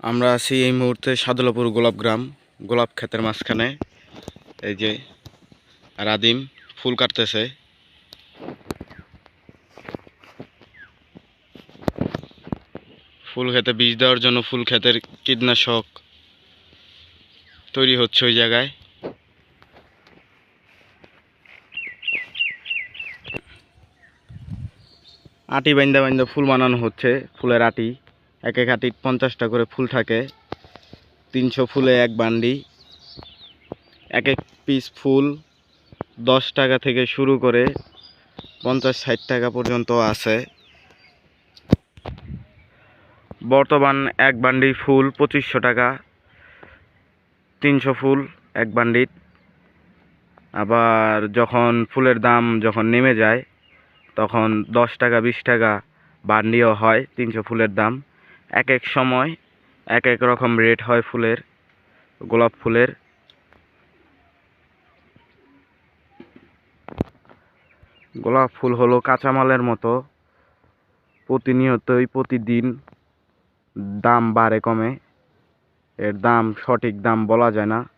আমরা আছি এই মুহূর্তে সাদুলাপুর গোলাপ গ্রাম, গোলাপ ক্ষেতের মাঝখানে। এই যে রাদিম ফুল কাটতেছে। ফুল খেতে বীজ দেওয়ার জন্য ফুল ক্ষেতের কীটনাশক তৈরি হচ্ছে ওই জায়গায়। আটি বাইন্দা বাইন্দা ফুল বানানো হচ্ছে, ফুলের আটি। এক এক আটি পঞ্চাশটা করে ফুল থাকে। তিনশো ফুলে এক বান্ডি। এক এক পিস ফুল দশ টাকা থেকে শুরু করে পঞ্চাশ, ষাট টাকা পর্যন্ত আছে। বর্তমান এক বান্ডি ফুল পঁচিশশো টাকা। তিনশো ফুল এক বান্ডিট আবার যখন ফুলের দাম যখন নেমে যায়, তখন দশ টাকা, বিশ টাকা বান্ডিও হয় তিনশো ফুলের দাম। এক এক সময় এক এক রকম রেট হয় ফুলের, গোলাপ ফুলের। গোলাপ ফুল হলো কাঁচামালের মতো। প্রতিনিয়তই প্রতিদিন দাম বাড়ে কমে। এর দাম সঠিক দাম বলা যায় না।